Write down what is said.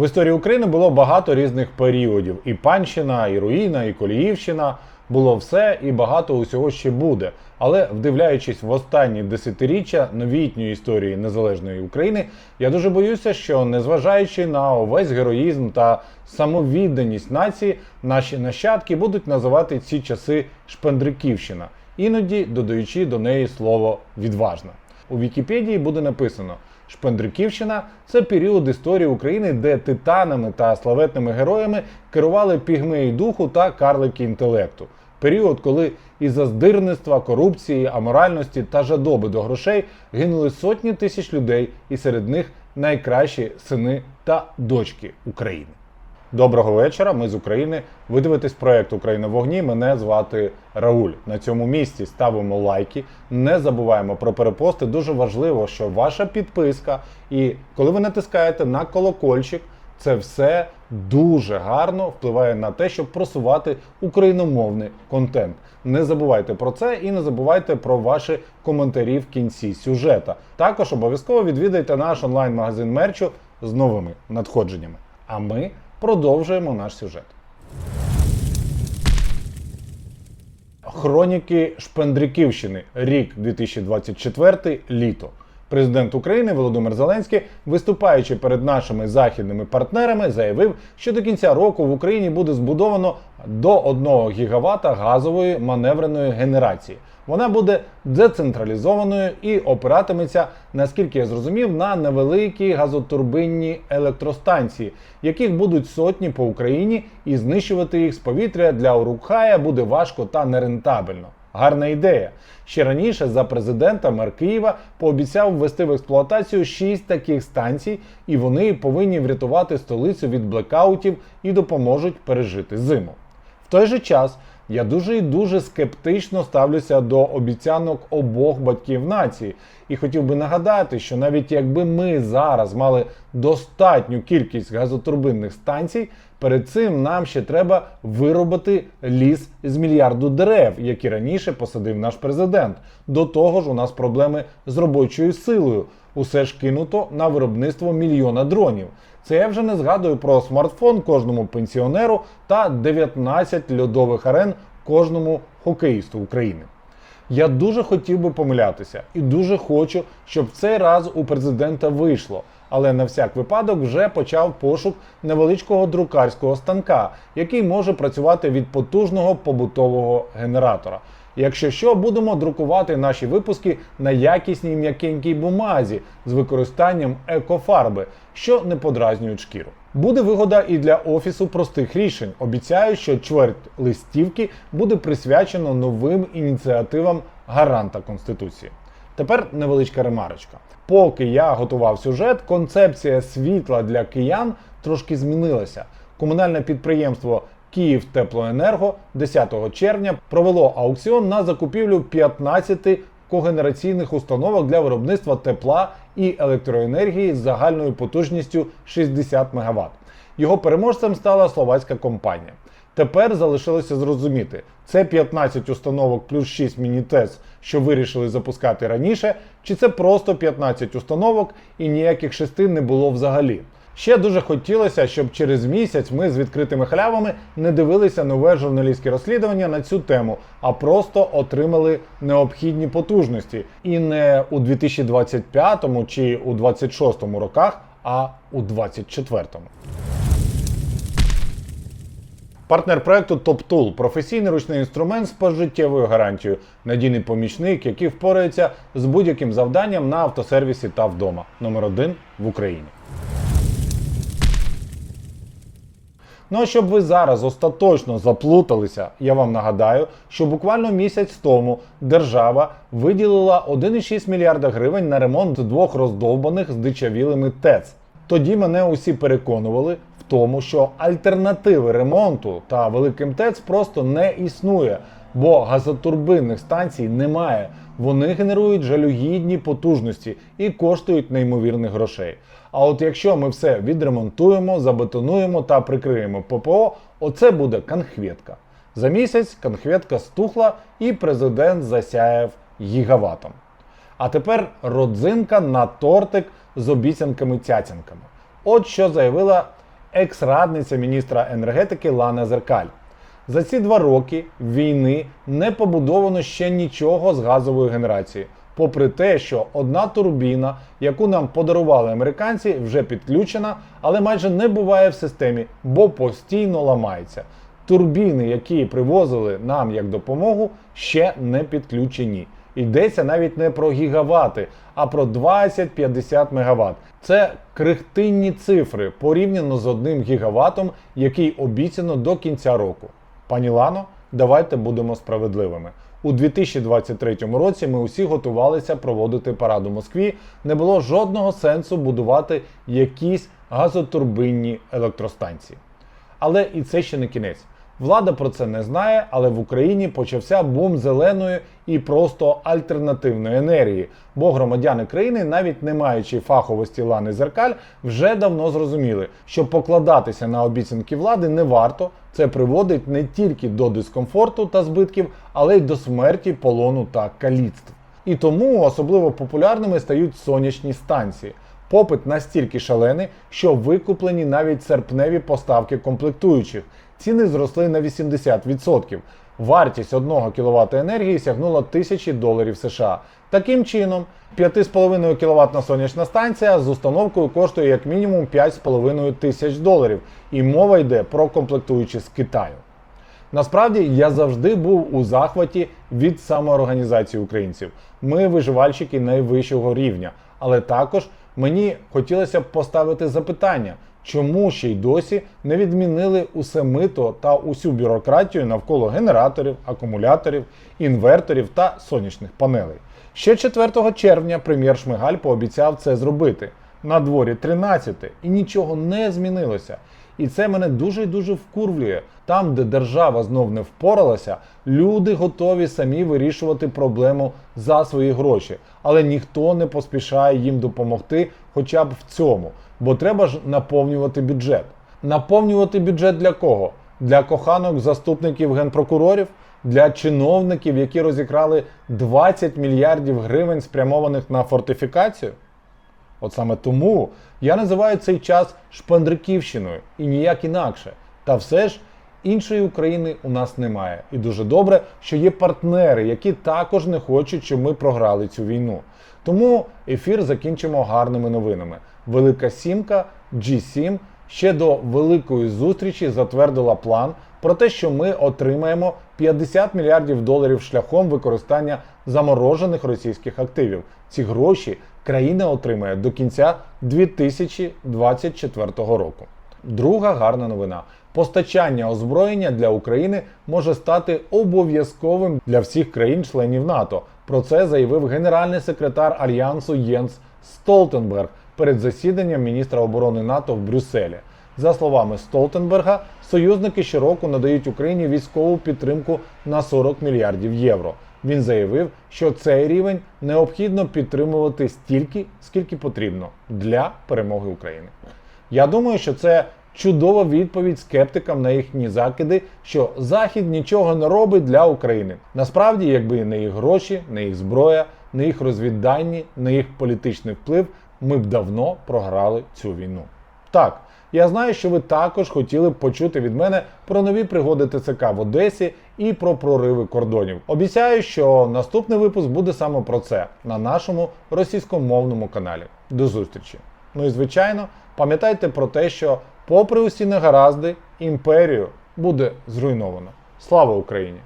В історії України було багато різних періодів: і панщина, і руїна, і коліївщина. Було все і багато усього ще буде. Але вдивляючись в останні десятиріччя новітньої історії незалежної України, я дуже боюся, що незважаючи на увесь героїзм та самовідданість нації, наші нащадки будуть називати ці часи Шпендриківщина, іноді додаючи до неї слово відважна. У Вікіпедії буде написано: Шпендриківщина це період історії України, де титанами та славетними героями керували пігмеї духу та карлики інтелекту. Період, коли із-за здирництва, корупції, аморальності та жадоби до грошей гинули сотні тисяч людей, і серед них найкращі сини та дочки України. Доброго вечора. Ми з України. Ви дивитесь проект Україна в вогні. Мене звати Рауль. На цьому місці ставимо лайки. Не забуваємо про перепости. Дуже важливо, що ваша підписка, і коли ви натискаєте на колокольчик, це все дуже гарно впливає на те, щоб просувати україномовний контент. Не забувайте про це і не забувайте про ваші коментарі в кінці сюжета. Також обов'язково відвідайте наш онлайн-магазин мерчу з новими надходженнями. А ми продовжуємо наш сюжет. Хроніки Шпендриківщини. Рік 2024, літо. Президент України Володимир Зеленський, виступаючи перед нашими західними партнерами, заявив, що до кінця року в Україні буде збудовано до 1 гігавата газової маневреної генерації. Вона буде децентралізованою і опиратиметься, наскільки я зрозумів, на невеликі газотурбинні електростанції, яких будуть сотні по Україні, і знищувати їх з повітря для Урукхая буде важко та нерентабельно. Гарна ідея. Ще раніше за президента мер Києва пообіцяв ввести в експлуатацію 6 таких станцій, і вони повинні врятувати столицю від блекаутів і допоможуть пережити зиму. В той же час я дуже і дуже скептично ставлюся до обіцянок обох батьків нації. І хотів би нагадати, що навіть якби ми зараз мали достатню кількість газотурбинних станцій, перед цим нам ще треба виробити ліс з мільярду дерев, які раніше посадив наш президент. До того ж, у нас проблеми з робочою силою. Усе ж кинуто на виробництво мільйона дронів. Це я вже не згадую про смартфон кожному пенсіонеру та 19 льодових арен кожному хокеїсту України. Я дуже хотів би помилятися і дуже хочу, щоб цей раз у президента вийшло. Але на всяк випадок вже почав пошук невеличкого друкарського станка, який може працювати від потужного побутового генератора. Якщо що, будемо друкувати наші випуски на якісній м'якенькій бумазі з використанням екофарби, що не подразнюють шкіру. Буде вигода і для офісу простих рішень. Обіцяю, що чверть листівки буде присвячено новим ініціативам гаранта Конституції. Тепер невеличка ремарочка. Поки я готував сюжет, концепція світла для киян трошки змінилася. Комунальне підприємство Київтеплоенерго 10 червня провело аукціон на закупівлю 15 когенераційних установок для виробництва тепла і електроенергії з загальною потужністю 60 МВт. Його переможцем стала словацька компанія. Тепер залишилося зрозуміти, це 15 установок плюс 6 міні-ТЕС, що вирішили запускати раніше, чи це просто 15 установок і ніяких шести не було взагалі. Ще дуже хотілося, щоб через місяць ми з відкритими халявами не дивилися нове журналістське розслідування на цю тему, а просто отримали необхідні потужності. І не у 2025 чи у 2026 роках, а у 2024. Партнер проекту TopTool – професійний ручний інструмент з пожиттєвою гарантією, надійний помічник, який впорається з будь-яким завданням на автосервісі та вдома. Номер один в Україні. Ну а щоб ви зараз остаточно заплуталися, я вам нагадаю, що буквально місяць тому держава виділила 1,6 мільярда гривень на ремонт двох роздовбаних здичавілими ТЕЦ. Тоді мене усі переконували в тому, що альтернативи ремонту та великим ТЕЦ просто не існує, бо газотурбинних станцій немає. Вони генерують жалюгідні потужності і коштують неймовірних грошей. А от якщо ми все відремонтуємо, забетонуємо та прикриємо ППО, оце буде конхветка. За місяць конхветка стухла і президент засяяв гігаватом. А тепер родзинка на тортик з обіцянками-цяцянками. От що заявила екс-радниця міністра енергетики Лана Зеркаль. За ці два роки війни не побудовано ще нічого з газової генерації. Попри те, що одна турбіна, яку нам подарували американці, вже підключена, але майже не буває в системі, бо постійно ламається. Турбіни, які привозили нам як допомогу, ще не підключені. Йдеться навіть не про гігавати, а про 20-50 мегаватт. Це крихтинні цифри порівняно з одним гігаватом, який обіцяно до кінця року. Пані Лано, давайте будемо справедливими. У 2023 році ми усі готувалися проводити парад у Москві. Не було жодного сенсу будувати якісь газотурбинні електростанції. Але і це ще не кінець. Влада про це не знає, але в Україні почався бум зеленої і просто альтернативної енергії. Бо громадяни країни, навіть не маючи фаховості лани зеркаль, вже давно зрозуміли, що покладатися на обіцянки влади не варто. Це приводить не тільки до дискомфорту та збитків, але й до смерті, полону та каліцтв. І тому особливо популярними стають сонячні станції. Попит настільки шалений, що викуплені навіть серпневі поставки комплектуючих. Ціни зросли на 80%. Вартість 1 кВт енергії сягнула 1000 доларів США. Таким чином, 5,5 кВт сонячна станція з установкою коштує як мінімум 5,5 тисяч доларів. І мова йде про комплектуючі з Китаю. Насправді я завжди був у захваті від самоорганізації українців. Ми виживальщики найвищого рівня, але також мені хотілося б поставити запитання, чому ще й досі не відмінили усе мито та усю бюрократію навколо генераторів, акумуляторів, інверторів та сонячних панелей. Ще 4 червня прем'єр Шмигаль пообіцяв це зробити. На дворі 13 і нічого не змінилося. І це мене дуже і дуже вкурвлює. Там, де держава знов не впоралася, люди готові самі вирішувати проблему за свої гроші, але ніхто не поспішає їм допомогти, хоча б в цьому. Бо треба ж наповнювати бюджет. Наповнювати бюджет для кого? Для коханок заступників генпрокурорів, для чиновників, які розікрали 20 мільярдів гривень, спрямованих на фортифікацію. От саме тому я називаю цей час шпандриківщиною і ніяк інакше. Та все ж іншої України у нас немає. І дуже добре, що є партнери, які також не хочуть, щоб ми програли цю війну. Тому ефір закінчимо гарними новинами. Велика сімка G7 ще до великої зустрічі затвердила план про те, що ми отримаємо 50 мільярдів доларів шляхом використання заморожених російських активів. Ці гроші країна отримає до кінця 2024 року. Друга гарна новина. Постачання озброєння для України може стати обов'язковим для всіх країн-членів НАТО. Про це заявив генеральний секретар альянсу Єнс Столтенберг перед засіданням міністра оборони НАТО в Брюсселі. За словами Столтенберга, союзники щороку надають Україні військову підтримку на 40 мільярдів євро. Він заявив, що цей рівень необхідно підтримувати стільки, скільки потрібно для перемоги України. Я думаю, що це чудова відповідь скептикам на їхні закиди, що Захід нічого не робить для України. Насправді, якби не їх гроші, не їх зброя, не їх розвіддані, не їх політичний вплив, ми б давно програли цю війну. Так, я знаю, що ви також хотіли б почути від мене про нові пригоди ТЦК в Одесі і про прориви кордонів. Обіцяю, що наступний випуск буде саме про це на нашому російськомовному каналі. До зустрічі! Ну і звичайно, пам'ятайте про те, що, попри усі негаразди, імперію буде зруйновано. Слава Україні!